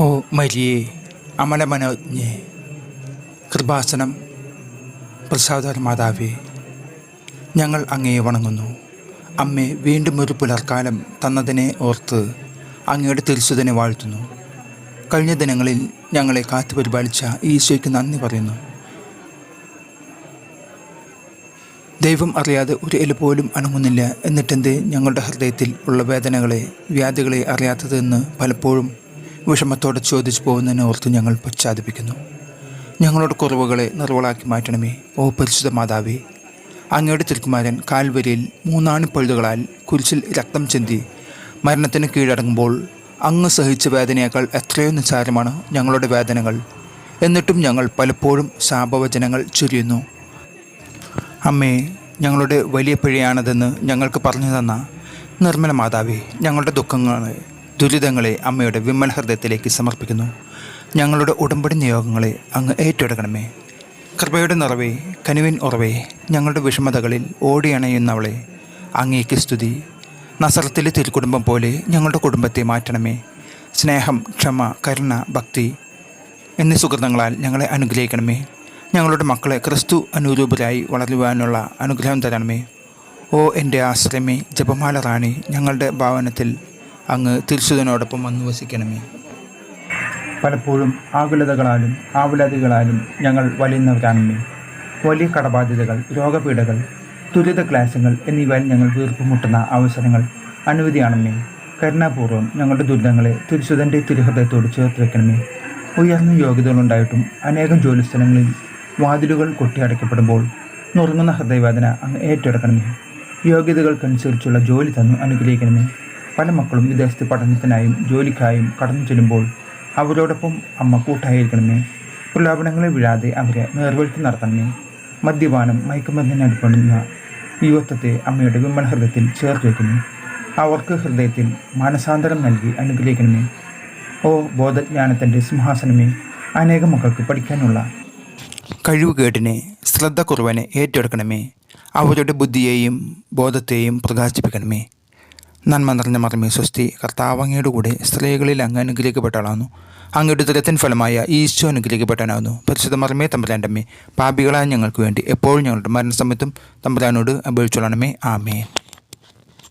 ഓ മരിയേ അമലമനോജ്ഞേ കൃപാസനം പ്രസാദ മാതാവേ ഞങ്ങൾ അങ്ങയെ വണങ്ങുന്നു. അമ്മേ വീണ്ടും ഒരു പുലർക്കാലം തന്നതിനെ ഓർത്ത് അങ്ങയുടെ തിരിച്ചുതനെ വാഴ്ത്തുന്നു. കഴിഞ്ഞ ദിനങ്ങളിൽ ഞങ്ങളെ കാത്തു പരിപാലിച്ച ഈശോയ്ക്ക് നന്ദി പറയുന്നു. ദൈവം അറിയാതെ ഒരു എൽ പോലും അണങ്ങുന്നില്ല എന്നിട്ടെന്തേ ഞങ്ങളുടെ ഹൃദയത്തിൽ ഉള്ള വേദനകളെ വ്യാധികളെ അറിയാത്തതെന്ന് പലപ്പോഴും വിഷമത്തോടെ ചോദിച്ചു പോകുന്നതിനെ ഓർത്ത് ഞങ്ങൾ പശ്ചാത്തപിക്കുന്നു. ഞങ്ങളുടെ കുറവുകളെ നിർവളാക്കി മാറ്റണമേ ഓ പരിശുദ്ധ മാതാവേ. അങ്ങയുടെ തിരുക്കുമാരൻ കാൽവരിയിൽ മൂന്നാണിപ്പഴുതുകളാൽ കുരിശിൽ രക്തം ചിന്തി മരണത്തിന് കീഴടങ്ങുമ്പോൾ അങ്ങ് സഹിച്ച വേദനയേക്കാൾ എത്രയോ നിസ്സാരമാണ് ഞങ്ങളുടെ വേദനകൾ. എന്നിട്ടും ഞങ്ങൾ പലപ്പോഴും ശാപവചനങ്ങൾ ചൊരിയുന്നു. അമ്മേ ഞങ്ങളുടെ വലിയ പിഴയാണതെന്ന് ഞങ്ങൾക്ക് പറഞ്ഞു തന്ന നിർമ്മല മാതാവേ ഞങ്ങളുടെ ദുഃഖങ്ങളെ ദുരിതങ്ങളെ അമ്മയുടെ വിമൽ ഹൃദയത്തിലേക്ക് സമർപ്പിക്കുന്നു. ഞങ്ങളുടെ ഉടമ്പടി നിയോഗങ്ങളെ അങ്ങ് ഏറ്റെടുക്കണമേ. കൃപയുടെ നിറവേ കനുവിൻ ഉറവേ ഞങ്ങളുടെ വിഷമതകളിൽ ഓടിയണയുന്നവളെ അങ്ങേക്ക് സ്തുതി. നസറത്തിലെ തിരുക്കുടുംബം പോലെ ഞങ്ങളുടെ കുടുംബത്തെ മാറ്റണമേ. സ്നേഹം ക്ഷമ കരുണ ഭക്തി എന്നീ സുഹൃതങ്ങളാൽ ഞങ്ങളെ അനുഗ്രഹിക്കണമേ. ഞങ്ങളുടെ മക്കളെ ക്രിസ്തു അനുരൂപരായി വളരുവാനുള്ള അനുഗ്രഹം തരണമേ. ഓ എന്റെ ആശ്രമേ ജപമാല റാണി ഞങ്ങളുടെ ഭാവനത്തിൽ അങ്ങ് തിരിച്ചതിനോടൊപ്പം വന്നു വസിക്കണമേ. പലപ്പോഴും ആകുലതകളാലും ആവുലതകളാലും ഞങ്ങൾ വലിയുന്നവരാണമേ വലിയ കടബാധ്യതകൾ രോഗപീഠകൾ ദുരിത ക്ലാസുകൾ എന്നിവയിൽ ഞങ്ങൾ വീർപ്പുമുട്ടുന്ന അവസരങ്ങൾ അനവധിയാണമേ കരുണാപൂർവം ഞങ്ങളുടെ ദുരിതങ്ങളെ തിരുസുതന്റെ തിരുഹൃദയത്തോട് ചേർത്ത് വെക്കണമേ. ഉയർന്ന യോഗ്യതകളുണ്ടായിട്ടും അനേകം ജോലിസ്ഥലങ്ങളിൽ വാതിലുകൾ കൊട്ടിയടയ്ക്കപ്പെടുമ്പോൾ നുറുങ്ങുന്ന ഹൃദയവേദന അങ്ങ് ഏറ്റെടുക്കണമേ. യോഗ്യതകൾക്കനുസരിച്ചുള്ള ജോലി തന്നു അനുഗ്രഹിക്കണമേ. പല മക്കളും വിദേശത്ത് പഠനത്തിനായും ജോലിക്കായും കടന്നു ചെല്ലുമ്പോൾ അവരോടൊപ്പം അമ്മ കൂട്ടായിരിക്കണമേ. പ്രലോഭനങ്ങളെ വീഴാതെ അവരെ നേർവഴിക്ക് നടത്തണമേ. മദ്യപാനം മയക്കുമരുന്നിന് അടിപ്പെടുന്ന യുവത്വത്തെ അമ്മയുടെ വിമല ഹൃദയത്തിൽ ചേർത്ത് അവർക്ക് ഹൃദയത്തിൽ മാനസാന്തരം നൽകി അനുഗ്രഹിക്കണമേ. ഓ ബോധജ്ഞാനത്തിന്റെ സിംഹാസനമേ അനേകം മക്കൾക്ക് പഠിക്കാനുള്ള കഴിവുകേടിനെ ശ്രദ്ധ കുറവനെ ഏറ്റെടുക്കണമേ. അവരുടെ ബുദ്ധിയെയും ബോധത്തെയും പ്രകാശിപ്പിക്കണമേ. നന്മ നിറഞ്ഞ മറമി സ്വസ്തി കർത്താവ് അങ്ങയുടെ കൂടെ സ്ത്രീകളിൽ അങ്ങ് അനുഗ്രഹിക്കപ്പെട്ടാളാകുന്നു അങ്ങയുടെ ദുരത്തിൻ ഫലമായ ഈശോ അനുഗ്രഹിക്കപ്പെട്ടനാകുന്നു പരിശുദ്ധ മറമേ തമ്പുരാന്റമ്മേ പാപികളായ ഞങ്ങൾക്ക് വേണ്ടി എപ്പോഴും ഞങ്ങളുടെ മരണസമയത്തും തമ്പുരാനോട് അപേക്ഷിച്ചോളണമേ. ആമേ